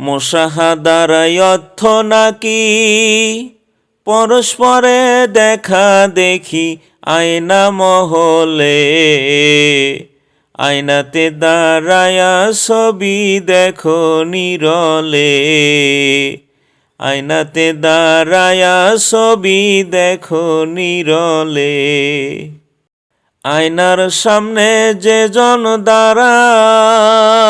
মোশাহাদার অর্থ নাকি? পরস্পরে দেখা দেখি আয়না মহলে। আয়নাতে দাঁড়ায়া ছবি দেখো নিরলে। আয়নাতে দাঁড়ায়া ছবি দেখো নিরলে। আয়নার সামনে যে জন দাঁড়ায়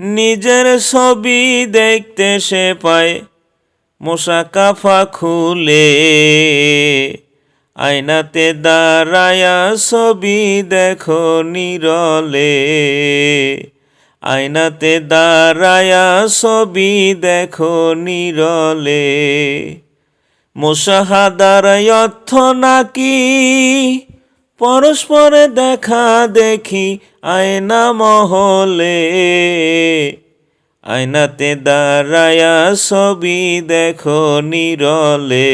নিজের ছবি দেখতে সে পায় মশা কাফা খুলে। আয়নাতে দাঁড়ায়া ছবি দেখো নিরলে। আয়নাতে দাঁড়ায়া ছবি দেখো নিরলে। মোশাহাদার অর্থ নাকি? পরস্পরে দেখা দেখি আয়না মহলে। আয়নাতে দাঁড়ায়া ছবি দেখো নিরলে।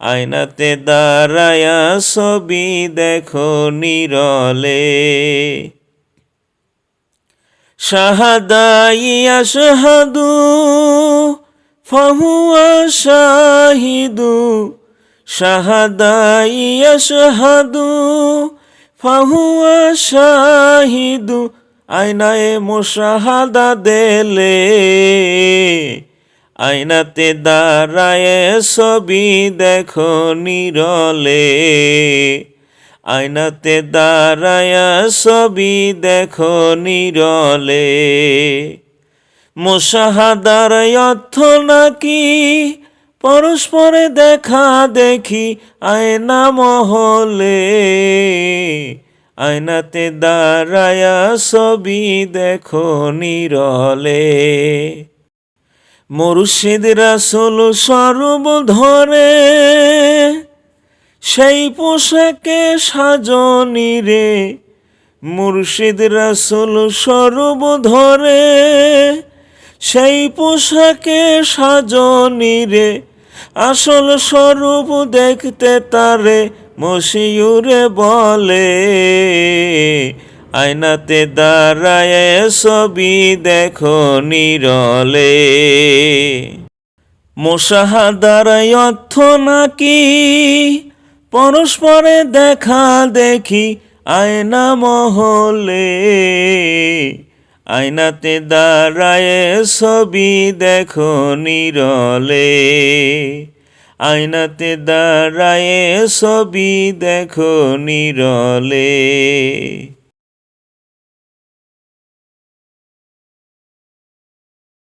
আয়নাতে দাঁড়ায়া ছবি দেখো নিরলে। শাহাদাইয়া শাহাদু ফাহুয়া শাহিদু শাহাদু ফাহুয়া শাহিদু, আয়নায় মোশাহাদা দেলে, আয়নাতে দাঁড়ায় ছবি দেখো নিরলে, আয়নাতে দাঁড়ায়া ছবি দেখো নিরলে। মোশাহাদার অর্থ নাকি পরস্পরে দেখা দেখি আয়না মহলে। আয়নাতে দাঁড়ায়া ছবি দেখো নিরলে। মুর্শিদ রাসুল স্বরূপ ধরে সেই পোশাকে সাজনি রে। মুর্শিদ রাসুল স্বরূপ ধরে সেই পোশাকে সাজনি রে। আসল স্বরূপ দেখতে তারে মশিউরে বলে। আয়নাতে দাঁড়ায় ছবি দেখো নিরলে। মোশাহাদার অর্থ নাকি? পরস্পরে দেখা দেখি আয়না মহলে। আয়নাতে দাঁড়ায় ছবি দেখো নিরলে। আয়নাতে দাঁড়ায় ছবি দেখো নিরলে।